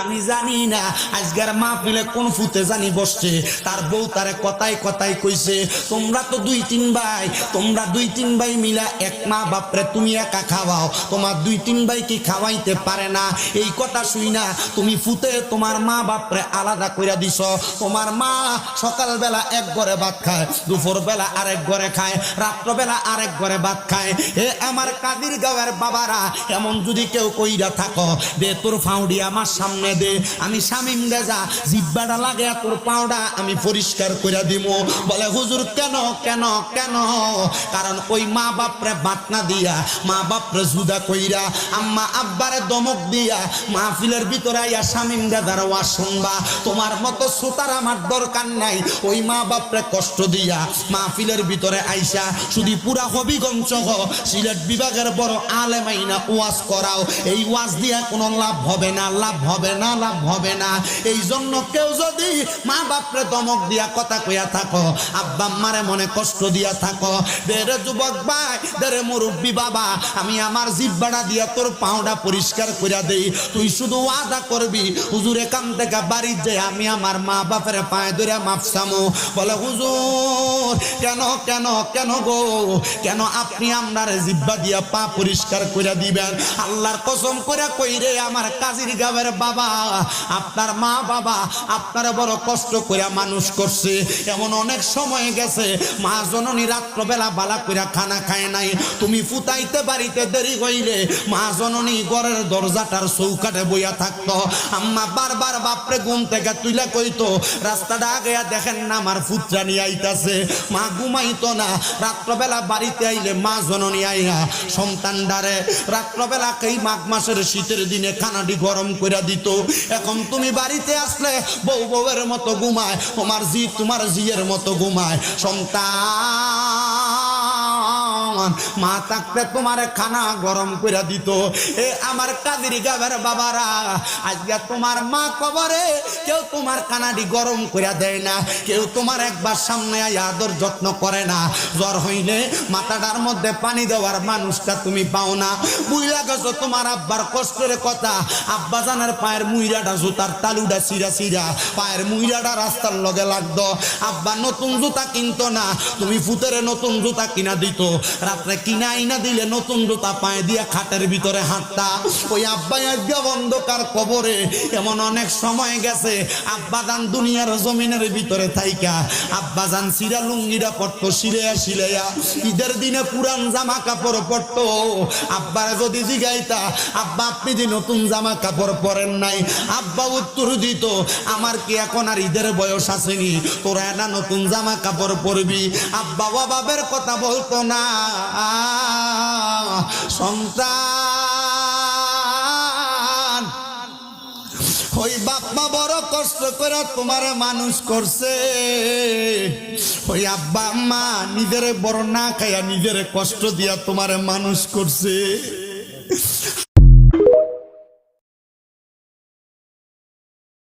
আমি জানি না আজকের মাহফিলে কোন ফুতে জানি বসছে। তার বউ তারে কথাই কথাই কইছে, তোমরা তো দুই তিন ভাই, তোমরা দুই তিন ভাই মিলা এক মা বাপরে তুমি একা খাওয়াও, তোমার দুই তিন ভাই কি খাওয়াইতে পারে না? এই কথা শুই না, তুমি ফুতে তোমার মা বাপরে আলাদা কইরা দিছ। তোমার মা সকালবেলা এক ঘরে ভাত খায় দুপুর বেলা আরেক ঘরে খায়, রাত্রবেলা আরেক ঘরে ভাত খায়। হে আমার কাদির গাঁয়ের বাবারা, এমন যদি কেউ কইরা থাকো দে তোর ফাউডি আমার সামনে দে। আমি শামিম রেজা জিব্বাটা লাগে তোর পাউডা আমি পরিষ্কার করে দিব বলে, হুজুর, কেন কেন কেন? কারণ ওই মা বাপরে বাটনা দিয়া, মা বাপরে জুদা কইরা, আম্মা আব্বারে দমক দিয়া, মাহফিলের ভিতরে আইয়া শামিম রেজার ওয়া শুনবা। তোমার মতো সুতার আমার দরকার নাই। ওই মা বাপরে কষ্ট দিয়া মাহফিলের ভিতরে আইসা, শুধু পুরা হবিগঞ্জ সিলেট বিভাগের বড় আলেমাইনা ওয়াজ করাও। এই ওয়াজ দিয়া কোনো লাভ হবে না, লাভ হবে না, লাভ হবে না। এই জন্য কেউ যদি মা বাপরে দমক দিয়া কথা কইয়া থাকো, আব্বা আম্মারে মনে কষ্ট দিয়া থাকো, দেরে যুবক ভাই, দেরে মুরব্বী বাবা, আমি আমার জিব্বাটা দিয়া তোর পাউডা পরিষ্কার কইরা দেই। তুই শুধু ওয়াদা করবি, হুজুরে কাম থেকে বাড়ি যে আমি আমার মা বাপের পায়ে ধরে মাপসামো বলে, হুজুর, কেন কেন কেন গো? কেন আপনি আপনার জিব্বা দিয়া পা পরিষ্কার করে দিবেন? আল্লাহর কসম করে কই রে আমার কাজির গাবের বাবা, আপনার মা বাবা, আপনার বড় কষ্ট করে মানুষ করছে। এমন অনেক সময় গেছে, মা জননী রাত্রবেলা বালা করে খানা খায় নাই। তুমি ফুটাইতে বাড়িতে দেরি হইলে, মা জননী ঘরের দরজাটার চৌকাটে বইয়া থাকতো। আম্মা বারবার বাপরে ঘুম থেকে তুইলে কইতো, রাস্তাটা আগে দেখেন না আমার ফুটরা নিয়ে আইতাছে। মা ঘুমাইতো না, রাত্রবেলা বাড়িতে আইলে মা জননী আইয়া সন্তান ডারে রাত্রবেলা এই মাঘ মাসের শীতের দিনে খানাটি গরম করে দিত। এখন তুমি বাড়িতে আসলে বউ বউয়ের মতো ঘুমায়, তোমার জি তোমার জিয়ের মতো ঘুমায়। সন্তান মা থাকতে তোমার খানা গরম করে দিত। এ আমার কাদির গাবের বাবারা, আজকে তোমার মা কবরে কেউ তোমার কানাডি গরম করে দেয় না। কেউ তোমার একবার সামনে আদর যত্ন করে না। জ্বর হইলে মাথাটার মধ্যে পানি দেওয়ার মানুষটা তুমি পাও না। বুঝলা গেছো তোমার আব্বার কষ্টের কথা। আব্বা জানের পায়ের মুইরাটা জুতার তালুটা সিরা সিরা। পায়ের মুইরাটা রাস্তার লগে লাগতো। আব্বা নতুন জুতা কিনতো না। তুমি ফুতেরে নতুন জুতা কিনা দিত। রাত্রে কিনা আইনা দিলে নতুন জুতা পায়ে দিয়া খাটের ভিতরে হাঁটতা। ওই আব্বা আজ্ঞা অন্ধকার কবরে। এমন অনেক সময় গেছে আব্বা জান দুনিয়ার জমিনের ভিতরে থাইকা। আব্বা জান সিরা লুঙ্গিরা পড়তো সিলেয়া সিলেয়া ঈদের দিনে পুরান জামা কাপড় পড়তো আব্বার যদি জিগাইতা, আব্বা, আপনি যে নতুন জামা কাপড় পরেন নাই। আব্বা উত্তর দিত, আমার কি এখন আর ঈদের বয়স আসেনি? তোরা না নতুন জামা কাপড় পরবি? আব্বা বাবের কথা বলতো না। সন্তান। ওই বাপ্পা বড় কষ্ট করে তোমার মানুষ করছে। ওই আব্বা মা নিজের বড় না খাইয়া নিজের কষ্ট দিয়া তোমার মানুষ করছে।